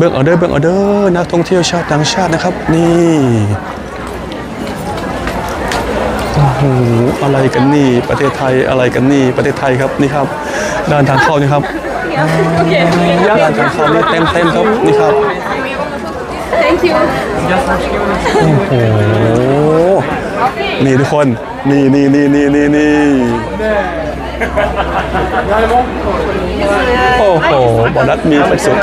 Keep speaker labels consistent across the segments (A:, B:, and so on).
A: เบื้องออเดอร์เบื้องออเดอร์นักท่องเที่ยวชาวต่างชาตินะครับ นี่โอ้โหอะไรกันนี่ ประเทศไทยอะไรกันนี่ ประเทศไทยครับนี่ครับด้านทางเข้านี่ครับด้านทางเข้านี่เต็มเต็มๆครับนี่ครับ
B: Thank you.
A: โอ้โหนี่ทุกคน นี่นี่นี่นี่นี่นี่ โอ้โหบอกรัฐมีความสุข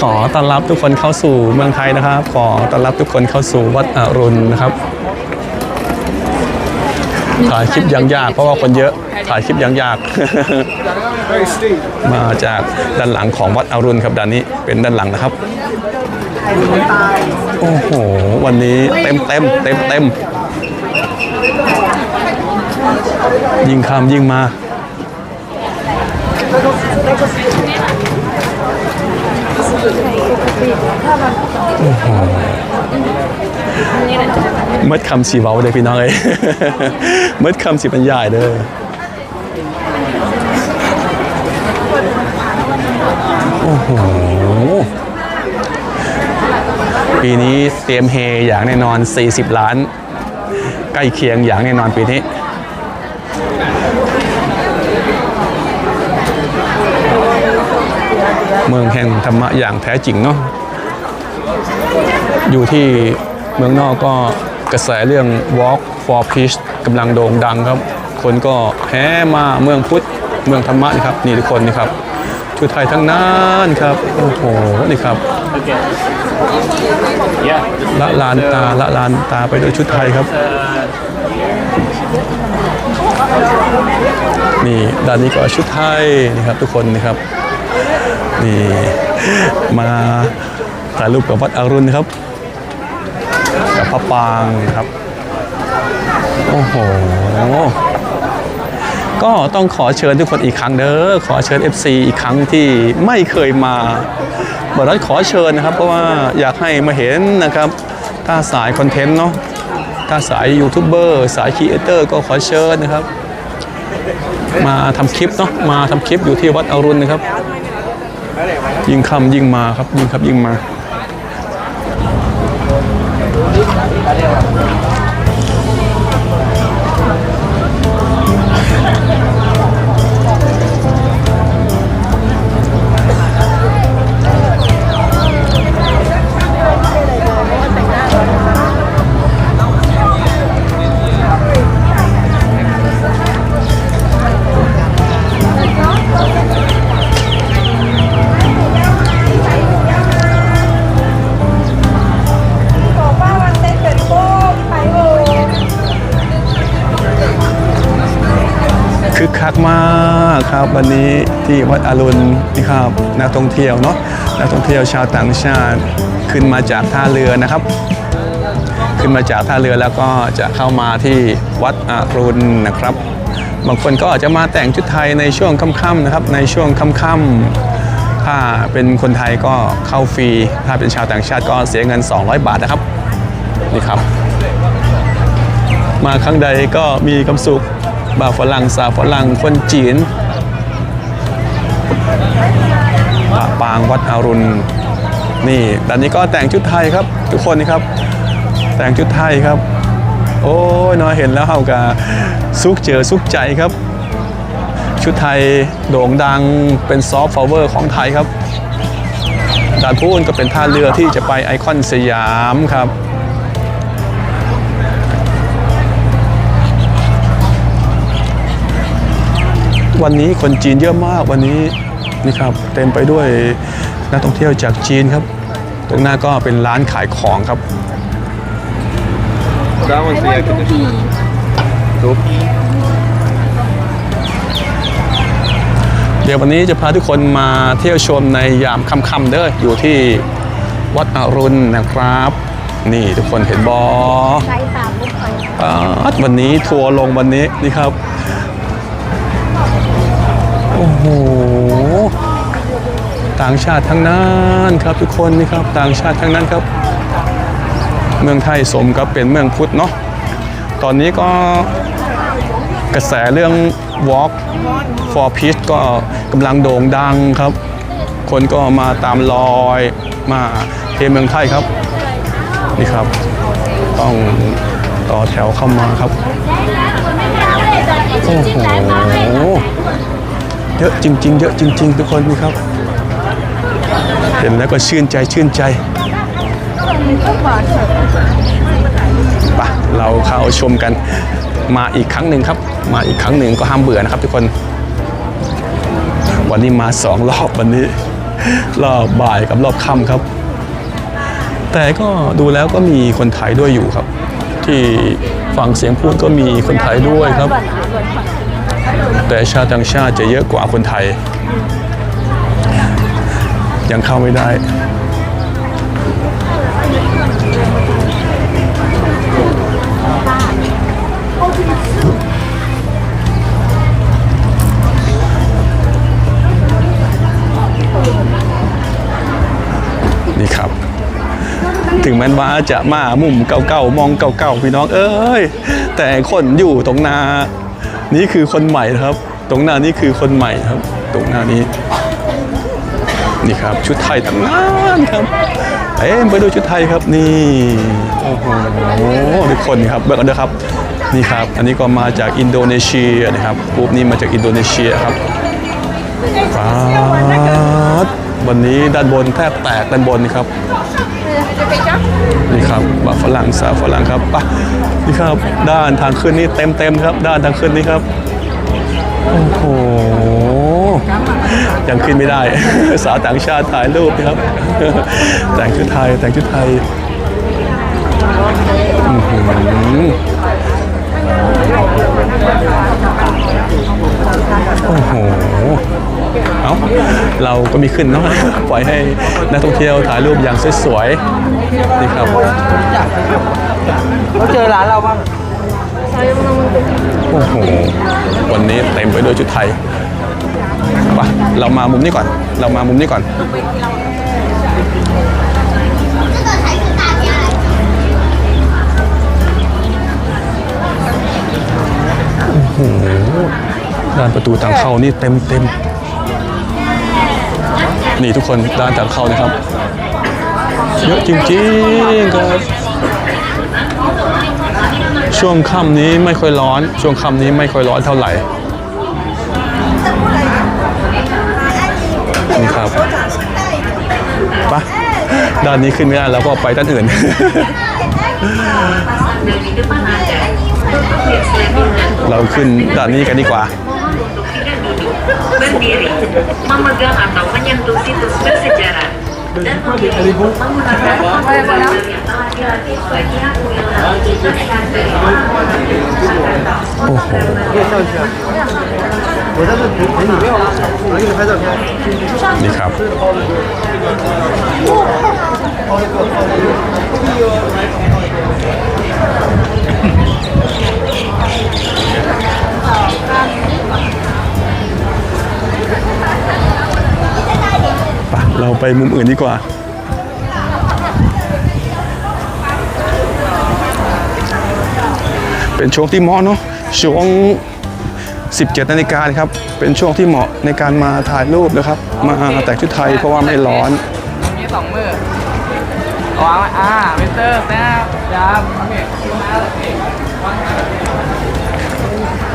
A: ขอต้อนรับทุกคนเข้าสู่เมืองไทยนะครับ ขอต้อนรับทุกคนเข้าสู่วัดอรุณนะครับ ถ่ายคลิปยังยากเพราะว่าคนเยอะ ถ่ายคลิปยังยาก มาจากด้านหลังของวัดอรุณครับด้านนี้เป็นด้านหลังนะครับ โอ้โห วันนี้เต็มเต็มเต็มเต็ม ยิงคำยิงมา เมื่อคำสีเว้าเลยพี่น้องเอ้ยเมื่อคำสีบรรยายเด้อโอ้โหปีนี้เตรียมเฮอย่างแน่นอน 40 ล้าน ใกล้เคียงอย่างแน่นอนปีนี้ เมืองแห่งธรรมะอย่างแท้จริงเนาะอยู่ที่เมืองนอกก็กระแสเรื่อง Walk for Peace กำลังโด่งดังครับ คนก็แห่มาเมืองพุทธเมืองธรรมะนี่ครับนี่ทุกคนนี่ครับชุดไทยทั้งนั้นครับโอ้โหนี่ครับละลานตาละลานตาไปด้วยชุดไทยครับ นี่ด้านนี้ก็ชุดไทยนี่ครับทุกคนนี่ครับ นี่มาถ่ายรูปกับวัดอรุณครับกับพระปางครับโอ้โหก็ต้องขอเชิญทุกคนอีกครั้งเด้อขอเชิญ FC อีกครั้งที่ไม่เคยมาบรัฐขอเชิญนะครับ เพราะว่าอยากให้มาเห็นนะครับถ้าสายคอนเทนต์เนาะถ้าสายยูทูบเบอร์สายครีเอเตอร์ก็ขอเชิญนะครับ มาทำคลิปเนาะมาทำคลิปอยู่ที่วัดอรุณนะครับ ยิ่งคำยิ่งมาครับยิ่งครับยิ่งมา คักมากครับวันนี้ที่วัดอรุณนี่ครับนักท่องเที่ยวเนาะนักท่องเที่ยวชาวต่างชาติขึ้นมาจากท่าเรือนะครับ ขึ้นมาจากท่าเรือแล้วก็จะเข้ามาที่วัดอรุณนะครับ บางคนก็อาจจะมาแต่งชุดไทยในช่วงค่ำๆนะครับในช่วงค่ำๆถ้าเป็นคนไทยก็เข้าฟรี ถ้าเป็นชาวต่างชาติก็เสียเงิน 200 บาทนะครับนี่ครับ มาครั้งใดก็มีความสุข บ่าวฝรั่งสาวฝรั่งคนจีนปะปางวัดอรุณ นี่ด้านนี้ก็แต่งชุดไทยครับ ทุกคนนี่ครับ แต่งชุดไทยครับ โอ้ยน้อยเห็นแล้วเฮากะสุกเจอสุกใจครับ ชุดไทยโด่งดังเป็นซอฟต์พาวเวอร์ของไทยครับดานพูนก็เป็นท่าเรือที่จะไปไอคอนสยามครับ วันนี้คนจีนเยอะมากวันนี้นี่ครับเต็มไปด้วยนักท่องเที่ยวจากจีนครับ ตรงหน้าก็เป็นร้านขายของครับ
C: That one's the air conditioner. Topi.
A: เดี๋ยววันนี้จะพาทุกคนมาเที่ยวชมในยามค่ำๆเด้ออยู่ที่วัดอรุณนะครับ นี่ทุกคนเห็นบอ
D: ใช้ตามลูกไป
A: ปัดวันนี้ทัวร์ลงวันนี้นี่ครับโอ้โหต่างชาติทั้งนั้นครับทุกคนนี่ครับต่างชาติทั้งนั้นครับ เมืองไทยสมกับเป็นเมืองพุทธเนาะตอนนี้ก็กระแสเรื่อง Walk for Peace ก็กำลังโด่งดังครับ คนก็มาตามรอยมาเทเมืองไทยครับ นี่ครับ ต้องต่อแถวเข้ามาครับโอ้โห เยอะจริง ๆ เยอะจริง ๆ ทุกคนนี่ครับ เห็นแล้วก็ชื่นใจชื่นใจไปะเราเข้าชมกันมาอีกครั้งหนึ่งครับ มาอีกครั้งหนึ่งก็ห้ามเบื่อนะครับ ทุกคน วันนี้มาสองรอบวันนี้ รอบบ่ายกับรอบค่ำครับ แต่ก็ดูแล้วก็มีคนไทยด้วยอยู่ครับ ที่ฟังเสียงพูดก็มีคนไทยด้วยครับ แต่ชาวต่างชาติจะเยอะกว่าคนไทย ยังเข้าไม่ได้นี่ครับ ถึงแม้ว่าจะมามุมเก่าๆมองเก่าๆพี่น้องเอ้ย แต่คนอยู่ตรงนา นี่คือคนใหม่นะครับ ตรงหน้านี่คือคนใหม่ครับ ตรงหน้านี้ นี่ครับ ชุดไทยทั้งนั้นครับเอ้ยไปดูชุดไทยครับนี่โอ้โหทุกคนครับเบิกกันเด้อครับนี่ครับ อันนี้ก็มาจากอินโดนีเซียนะครับกรุ๊ปนี้มาจากอินโดนีเซียครับฟาดวันนี้ด้านบนแทบแตกด้านบนนี่ครับนี่ครับบาฝรั่งสาฝรั่งครับปะ นี่ครับ ด้านทางขึ้นนี่เต็มเต็มๆครับ ด้านทางขึ้นนี่ครับ โอ้โห ยังขึ้นไม่ได้ สาวต่างชาติถ่ายรูปนะครับ แต่งชุดไทย แต่งชุดไทยโอ้โห เอาเราก็มีขึ้นเนาะปล่อยให้นักท่องเที่ยวถ่ายรูปอย่างสวยๆนี่ครับ
C: เขาเจอร้านเราบ้าง
A: โอ้โหวันนี้เต็มไปด้วยชุดไทยไปเรามามุมนี้ก่อน เรามามุมนี้ก่อนโอ้โหด้านประตูทางเข้านี่เต็มเต็ม นี่ทุกคนด้านทางเข้านะครับ เยอะจริงๆครับ ช่วงค่ำนี้ไม่ค่อยร้อน ช่วงค่ำนี้ไม่ค่อยร้อนเท่าไหร่นี่ครับไปะด้านนี้ขึ้นไม่ได้แล้วก็ไปด้านอื่น เราขึ้นด้านนี้กันดีกว่า
E: berdiri, memegang atau menyentuh situs bersejarah, dan memilih menggunakan pembayaran yang telah dilatih
A: bagi บไปเราไปมุมอื่นดีกว่า เป็นช่วงที่เหมาะเนาะช่วง 17นาฬิกานะครับ เป็นช่วงที่เหมาะในการมาถ่ายรูปนะครับ มาแต่งชุดไทยเพราะว่าไม่ร้อน
F: มีสองมือวางไว้อ่ามิสเตอร์แซ่บยับโอเคคิวมาโอเค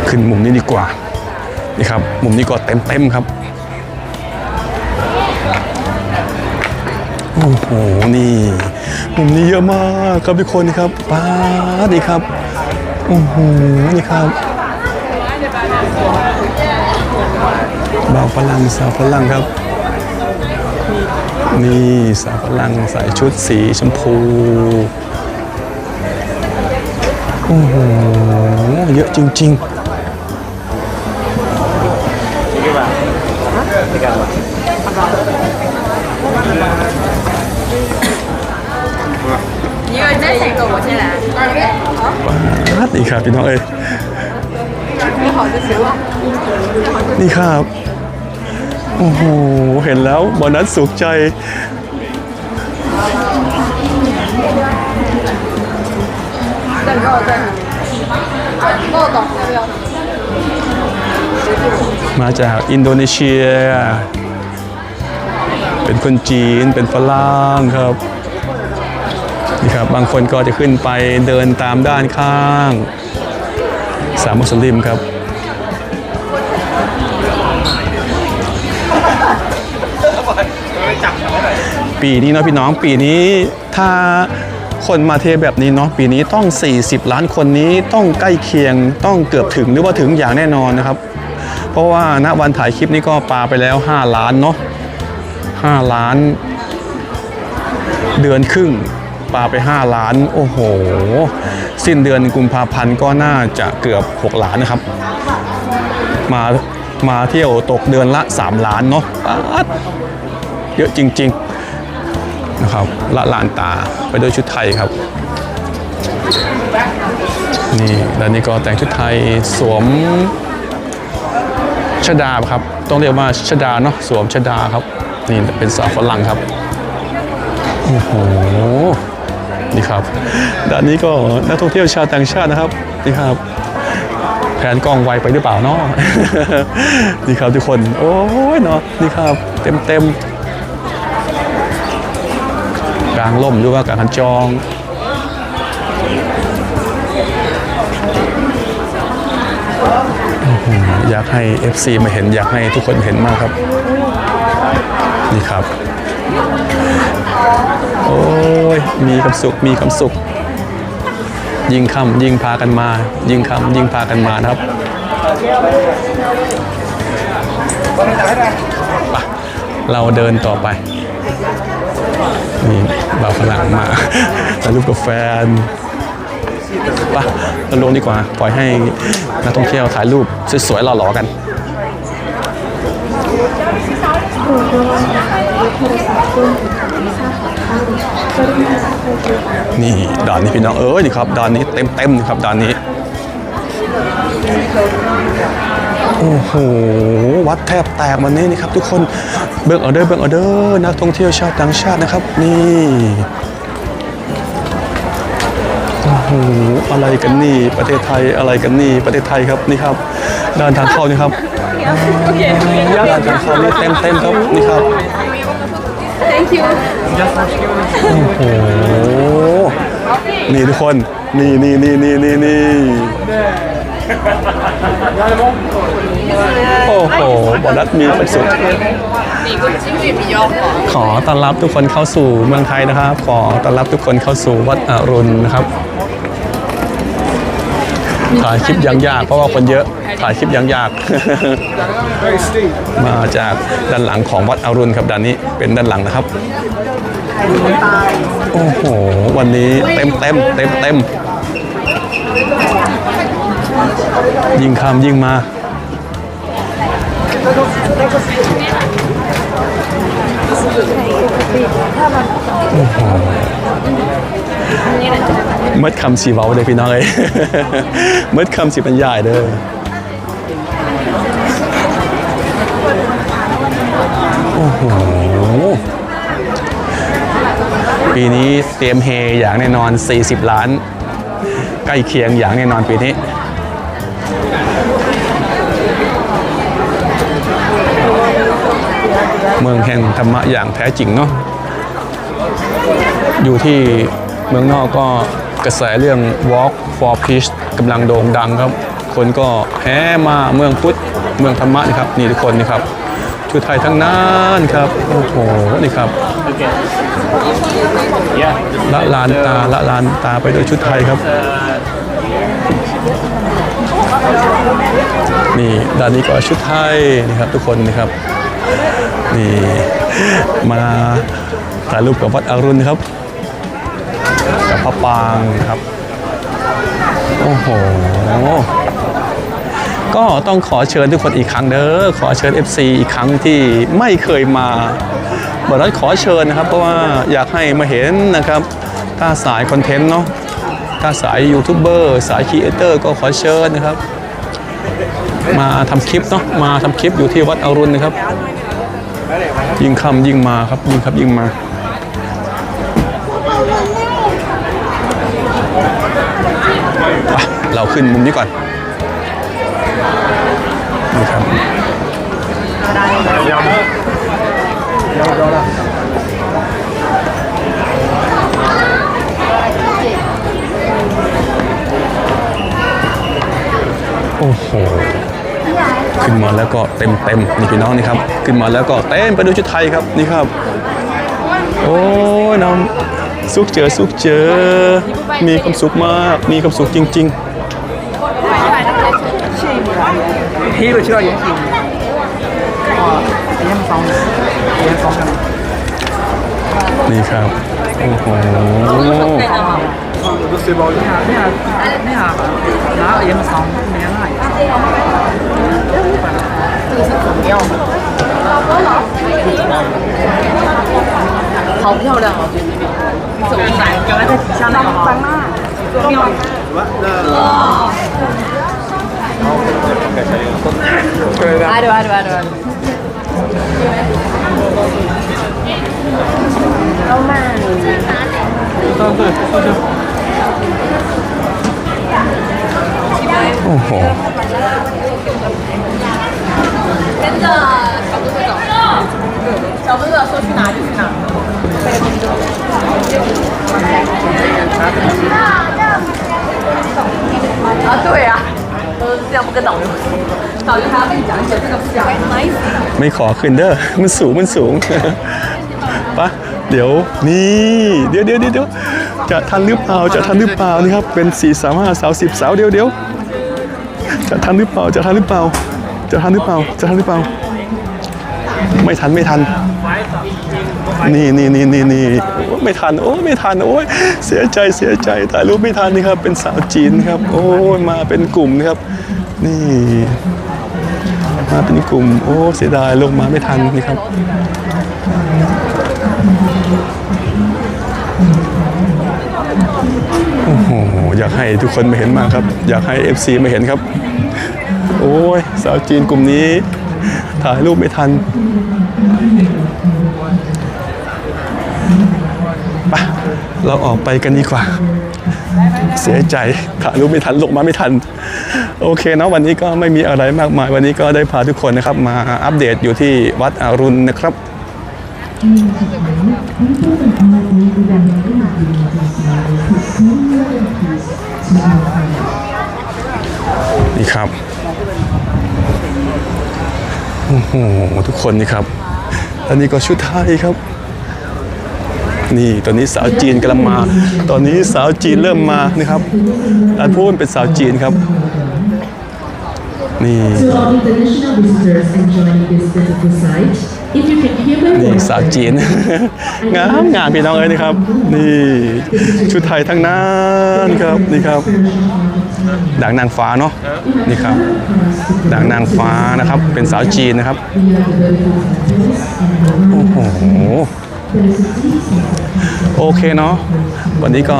A: ขึ้นมุมนี้ดีกว่า นี่ครับ มุมนี้ก็เต็มเต็มๆครับ โอ้โห นี่ มุมนี้เยอะมากครับทุกคนครับป้าดนี่ครับ โอ้โห นี่ครับบ่าวฝรั่งสาวฝรั่งครับ นี่สาวฝรั่งใส่ชุดสีชมพู โอ้โห เยอะจริง ๆ
B: นี่แห
A: ละนี่ครับพี่น้องเอ้นี่ครับ โอ้โห เห็นแล้วบอนัสสุขใจ มาจากอินโดนีเซีย เป็นคนจีน เป็นฝรั่งครับ นี่ครับบางคนก็จะขึ้นไปเดินตามด้านข้าง สามมุสลิมครับปีนี้เนาะพี่น้องปีนี้ถ้าคนมาเทแบบนี้เนาะปีนี้ต้อง 40 ล้านคนนี้ต้องใกล้เคียงต้องเกือบถึงหรือว่าถึงอย่างแน่นอนนะครับ เพราะว่าณวันถ่ายคลิปนี้ก็ปาไปแล้ว 5 ล้านเนาะ5ล้านเดือนครึ่ง ปลาไป 5 ล้าน โอ้โห สิ้นเดือนกุมภาพันธ์ก็น่าจะเกือบ 6 ล้านนะครับ มามาเที่ยวตกเดือนละ 3 ล้านเนาะเยอะจริง ๆ นะครับละลานตาไปด้วยชุดไทยครับ นี่แล้วนี่ก็แต่งชุดไทยสวมชดาครับ ต้องเรียกว่าชดาเนาะสวมชดาครับ นี่เป็นสาวฝรั่งครับ โอ้โห นี่ครับด้านนี้ก็นักท่องเที่ยวชาวต่างชาตินะครับนี่ครับแผนกล้องไวไปหรือเปล่าเนาะนี่ครับทุกคนโอ้ยเนาะนี่ครับเต็มเต็มกลางล่มหรือว่ากลางคันจองอยากให้ FC มาเห็นอยากให้ทุกคนเห็นมากครับ นี่ครับ โอ้ย มีความสุข มีความสุข ยิงคำยิงพากันมา ยิงคำยิงพากันมานะครับไปเราเดินต่อไป นี่บ่าวฝรั่งมาถ่ายรูปกับแฟนไปเราลงดีกว่า ปล่อยให้นักท่องเที่ยวถ่ายรูปสวยๆหล่อๆกัน นี่ด่านนี้พี่น้องเอ้ยนี่ครับด่านนี้เต็มเต็มๆนี่ครับด่านนี้โอ้โหวัดแทบแตกวันนี้นี่ครับ ทุกคนเบิกออเดอร์เบิกออเดอร์นักท่องเที่ยวชาวต่างชาตินะครับนี่โอ้โหอะไรกันนี่ประเทศไทยอะไรกันนี่ประเทศไทยครับนี่ครับด้านทางเข้านี่ครับด้านทางเข้านี่เต็มเต็มๆครับนี่ครับ
B: Thank you
A: โอ้โห นี่ทุกคน นี่นี่นี่นี่นี่นี่โอ้โหบอดัสมีความสุขขอต้อนรับทุกคนเข้าสู่เมืองไทยนะครับ ขอต้อนรับทุกคนเข้าสู่วัดอรุณนะครับ ถ่ายคลิปยังยาก เพราะว่าคนเยอะถ่ายคลิปยังยาก มาจากด้านหลังของวัดอรุณครับด้านนี้เป็นด้านหลังนะครับโอ้โหวันนี้เต็มเต็มเต็มเต็มยิงคำยิงมาโอ้โห มื่อคำสีเว้าเลยพี่น้องเอ้ยเมื่อคำสีบรรยายเด้อโอ้โหปีนี้เตรียมเฮอย่างแน่นอน 40 ล้าน ใกล้เคียงอย่างแน่นอนปีนี้เมืองแห่งธรรมะอย่างแท้จริงเนาะอยู่ที่ เมืองนอกก็กระแสเรื่อง Walk for Peace กำลังโด่งดังครับ คนก็แห่มาเมืองพุทธเมืองธรรมะนี่ครับนี่ทุกคนนี่ครับชุดไทยทั้งนั้นครับโอ้โหนี่ครับละลานตาละลานตาไปด้วยชุดไทยครับ นี่ด้านนี้ก็ชุดไทยนี่ครับทุกคนนี่ครับนี่มาถ่ายรูปกับวัดอรุณครับะปางครับ โอ้โห ก็ต้องขอเชิญทุกคนอีกครั้งเด้อ ขอเชิญ FC อีกครั้งที่ไม่เคยมาบอกนั้นขอเชิญนะครับ เพราะว่าอยากให้มาเห็นนะครับ ถ้าสายคอนเทนต์เนาะ ถ้าสายยูทูบเบอร์สายครีเอเตอร์ก็ขอเชิญนะครับ มาทำคลิปเนาะ มาทำคลิปอยู่ที่วัดอรุณนะครับ ยิงคำยิงมาครับ ยิงครับยิงมา เราขึ้นมุมนี้ก่อนนี่ครับ。โอ้โหขึ้นมาแล้วก็เต็มเต็มนี่พี่น้องนี่ครับ ขึ้นมาแล้วก็เต็มไปด้วยชุดไทยครับนี่ครับ โอ้ยน้อง สุขเจอสุขเจอ มีความสุขมาก มีความสุขจริง
F: P ไปชื่อยังกินอ๋อยังสองยังสองกัน
A: ๆ นี่ครับ โอ้โห
C: 我都睡饱了。
F: 你好，你好，你好，哪个ยังสองเนี่ยอะไร
B: 好漂亮啊！
F: 走过来，过来在底下那个，张
B: 妈，哥。好，我们再看一
A: 下，可以吧？
F: 还有还有还有还有。好。
E: 三岁。十岁。
A: 哦吼。
B: 跟着小哥哥走，小哥哥说去哪就去哪。啊，对呀、都是这样不跟导游说，导游还要跟你讲一些这个不讲。
A: ไม่ขอขึ้นเด้อ มันสูง มันสูง ปะเดี๋ยว นี่ เดี๋ยวเดี๋ยวเดี๋ยวเดี๋ยวจะทันหรือเปล่า จะทันหรือเปล่า นี่ครับ เป็น4 3 5สาว10สาวเดี๋ยวเดี๋ยวจะทันหรือเปล่า จะทันหรือเปล่า จะทันหรือเปล่า จะทันหรือเปล่า ไม่ทัน ไม่ทัน นี่นี่นี่นี่นี่โอ้ไม่ทันโอ้ไม่ทันโอ้ยเสียใจเสียใจถ่ายรูปไม่ทันนี่ครับ เป็นสาวจีนครับ โอ้ยมาเป็นกลุ่มนะครับ นี่มาเป็นกลุ่ม โอ้เสียดายลงมาไม่ทันนี่ครับโอ้โหอยากให้ทุกคนมาเห็นมากครับ อยากให้ FC มาเห็นครับ โอ้ยสาวจีนกลุ่มนี้ ถ่ายรูปไม่ทัน ไปเราออกไปกันดีกว่า เสียใจถ่ายรูปไม่ทันลงมาไม่ทัน โอเคเนาะวันนี้ก็ไม่มีอะไรมากมาย วันนี้ก็ได้พาทุกคนนะครับ มาอัปเดตอยู่ที่วัดอรุณนะครับนี่ครับโอ้โหทุกคนนี่ครับ อันนี้ก็ชุดไทยครับ นี่ตอนนี้สาวจีนกำลังมา ตอนนี้สาวจีนเริ่มมานะครับอันพูดเป็นสาวจีนครับนี่นี่สาวจีน งามงามพี่น้องเอ้ยนี่ครับ นี่ชุดไทยทั้งนั้นครับนี่ครับด่างนางฟ้าเนาะนี่ครับด่างนางฟ้านะครับ เป็นสาวจีนนะครับโอ้โห โอเคเนาะวันนี้ก็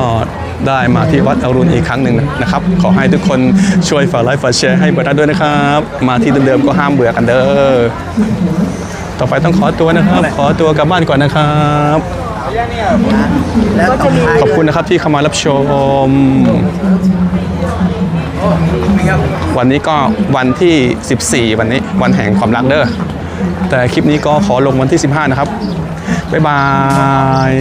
A: ได้มาที่วัดอรุณอีกครั้งหนึ่งนะครับ ขอให้ทุกคนช่วยฝากไลค์ฝากแชร์ให้เบิร์ดด้วยนะครับ มาที่เดิมๆก็ห้ามเบื่อกันเด้อต่อไปต้องขอตัวนะครับ ขอตัวกลับบ้านก่อนนะครับ
C: แล้วต่อท้าย
A: ขอบคุณนะครับที่เข้ามารับชม วันนี้ก็วันที่ 14 วันนี้วันแห่งความรักเด้อแต่คลิปนี้ก็ขอลงวันที่ 15 นะครับ บ๊ายบาย